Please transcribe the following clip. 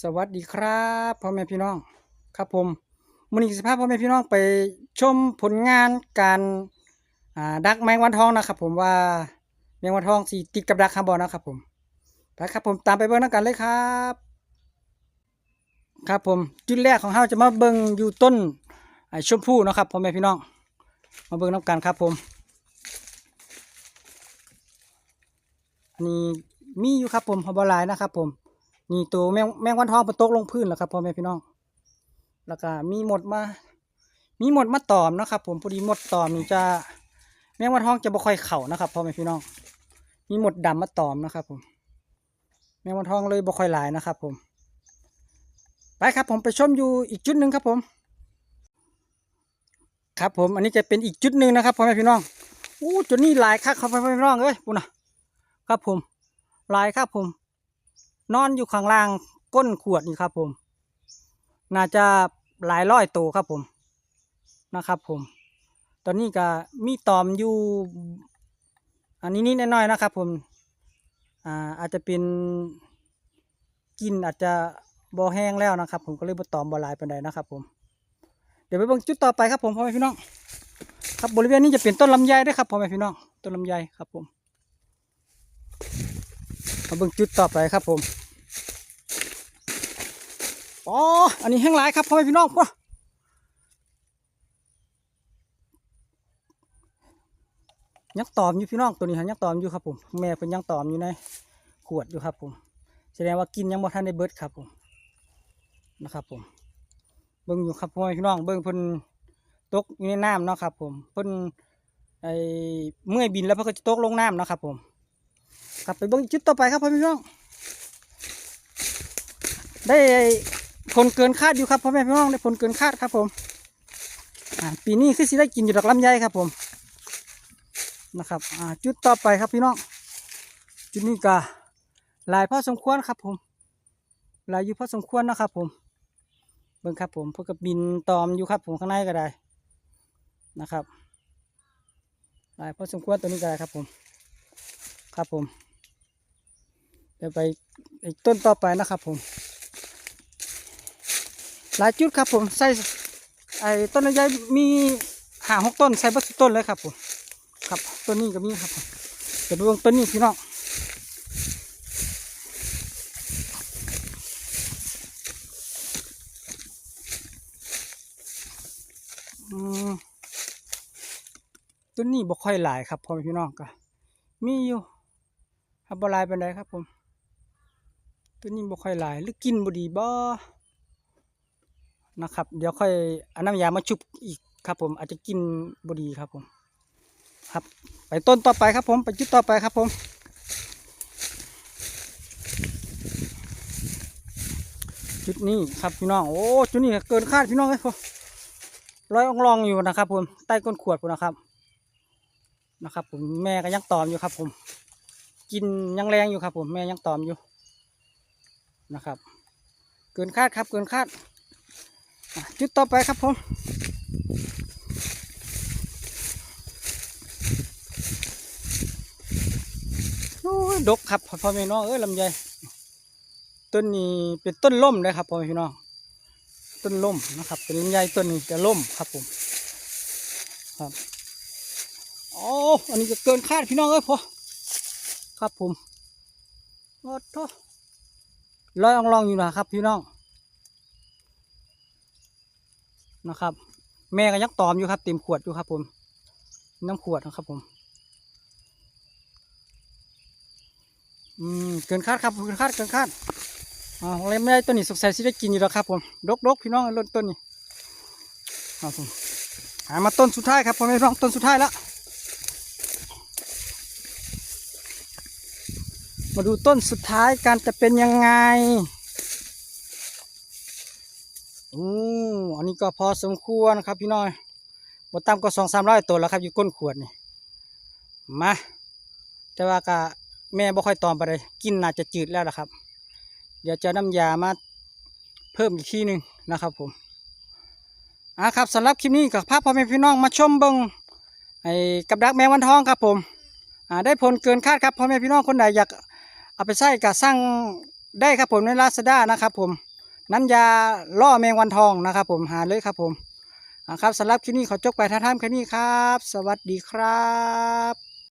สวัสดีครับพ่อแม่พี่น้องครับผมมื้อนี้สิพาพพ่อแม่พี่น้องไปชมผลงานการดักแมงวันทองนะครับ ผมว่าแมงวันทองสิติดกับดักคาร์บอนนะครับผมไปครับผมตามไปเบิ่งนำกันเลยครับ ครับผมจุดแรกของเราจะมาเบิ่งอยู่ต้นชมพู่นะครับพ่อแม่พี่น้อง มาเบิ่งน้ำกันครับผมอันนี้มีอยู่ครับผมพอบหลายนะครับผม นี่ตัวแมงแมงวันทองมันตกลงพื้นแล้วครับพ่อแม่พี่น้อง แล้วก็มีหมดมา มีหมดมาตอมนะครับ ผมพอดีหมดตอมนี่จะแมงวันทองจะบ่ค่อยเข่านะครับพ่อแม่พี่น้อง มีหมดดำมาตอมนะครับผม แมงวันทองเลยบ่ค่อยหลายนะครับ ผม ไปครับผมไปชมอยู่อีกจุดหนึ่งครับผม ครับผมอันนี้จะเป็นอีกจุดหนึ่งนะครับพ่อแม่พี่น้องอู้จุดนี้หลายครับพ่อแม่พี่น้องเอ้ยปุ่นนะครับผมหลายครับผม นอนอยู่ข้างล่างก้นขวดนี่ครับผม น่าจะหลายร้อยตัวครับผมนะครับผม ตอนนี้ก็มีตอมอยู่ อันนี้นิดน้อยนะครับ ผมอ่าอาจจะเป็นกินอาจจะบ่แห้งแล้วนะครับ ผมก็เลยบ่ตอมบ่ลายปานใดนะครับ ผม เดี๋ยวไปเบิ่งจุดต่อไปครับผมพ่อแม่พี่น้อง ครับบริเวณนี้จะเป็นต้นลำไยด้วยครับพ่อแม่พี่น้อง ต้นลำไยครับผม มาเบิ่งจุดต่อไปครับผมอ๋ออันนี้แห้งหลายครับพ่อแม่พี่น้องว้ายังตอมอยู่พี่น้องตัวนี้ฮะยังตอมอยู่ครับผมแม่เพิ่นยังตอมอยู่ในขวดอยู่ครับผม แสดงว่ากินยังบ่ทันได้เบิดครับผมนะครับผมเบิ่งอยู่ครับพ่อแม่พี่น้องเบิ่งเพิ่นตกอยู่ในน้ำเนาะครับผมเพิ่นไอเมื่อยบินแล้วเพิ่นก็จะตกลงน้ำเนาะครับผม กลับไปเบิ่งจุดต่อไปครับพ่อแม่พี่น้อง ได้ผลเกินคาดอยู่ครับพ่อแม่พี่น้องได้ผลเกินคาดครับผมปีนี้คือสิได้กินอยู่ดอกลำไยครับผมนะครับจุดต่อไปครับพี่น้องจุดนี้ก็ลายพ่อสมควรครับผมลายอยู่พอสมควรนะครับผมเบิ่งครับผมพื่อกับบินตอมอยู่ครับผมข้างในก็ได้นะครับลายพ่อสมควรตัวนี้ก็ได้ครับผมครับผม ดี๋ยวไปอีกต้นต่อไปนะครับผม หลายจุดครับผมใส่ไอ้ต้นลำไยมีหาหกต้นใส่บัสต้นเลยครับผมครับต้นนี้ก็มีครับผมเดี๋ยวดูต้นนี้พี่น้องอืมต้นนี้บ่ค่อยหลายครับพ่อพี่น้องก็มีอยู่ครับบ่หลายเปานใดครับผม ต้นนี้บ่ค่อยหลายหรือกินบ่ดีบ่นะครับ เดี๋ยวค่อยเอาน้ำยามาชุบอีกครับ ผมอาจจะกินบ่ดีครับผม ครับ ไปต้นต่อไปครับผม ไปจุดต่อไปครับผมจุดนี้ครับพี่น้องโอ้จุดนี้เกินคาดพี่น้องเลยพ่อร้อยองลองอยู่นะครับ ผมใต้ก้นขวดผมนะครับ นะครับ ผมแม่ก็ยังตอมอยู่ครับ ผม กินยังแรงอยู่ครับ ผมแม่ยังตอมอยู่ นะครับ เกินคาดครับเกินคาดจุดต่อไปครับผมดกครับพ่อแม่น้องเอ้ยลำไยต้นนี้เป็นต้นล่มเลยครับพ่อแม่พี่น้องต้นล่มนะครับ เป็นลำไยต้นนี้จะล่มครับผมครับโอ้อันนี้จะเกินคาดพี่น้องเอ้ยพอครับผมโอ้โห ลอยอองลองอยู่นะครับพี่น้องนะครับ แม่ก็ยักตอมอยู่ครับเต็มขวดอยู่ครับผม น้ำขวดนะครับผมอืมเกินคาดครับเกินคาดเกินคาดอ่าเลยไม่ได้ต้นนี้สงสัยสิได้กินอยู่แล้วครับผมดกดกพี่น้องต้นต้นนี้ครับผมหามาต้นสุดท้ายครับพ่อแม่พี่น้องต้นสุดท้ายแล้ว มาดูต้นสุดท้ายกันจะเป็นยังไงอู้อันนี้ก็พอสมควรครับพี่น้อยบต่ำก็สองสามร้อยตัวแล้วครับอยู่ก้นขวดนี่ มา แต่ว่าก็แม่บ่ค่อยตอมไปเลยกินน่าจะจืดแล้วละครับ เดี๋ยวจะน้ำยามาเพิ่มอีกทีหนึ่งนะครับผมอ่าครับสำหรับคลิปนี้กับภาพพ่อแม่พี่น้องมาชมเบิงไอ้กับดักแมงวันทองครับผมอ่าได้ผลเกินคาดครับพ่อแม่พี่น้องคนใดอยาก เอาไปใช้กับสร้างได้ครับผมในลาซาด้านะครับผมน้ำยาล่อแมงวันทองนะครับผมหาเลยครับผมครับสำหรับคลิปนี้ขอจบไปท่าท่ามแค่นี้ครับ สวัสดีครับ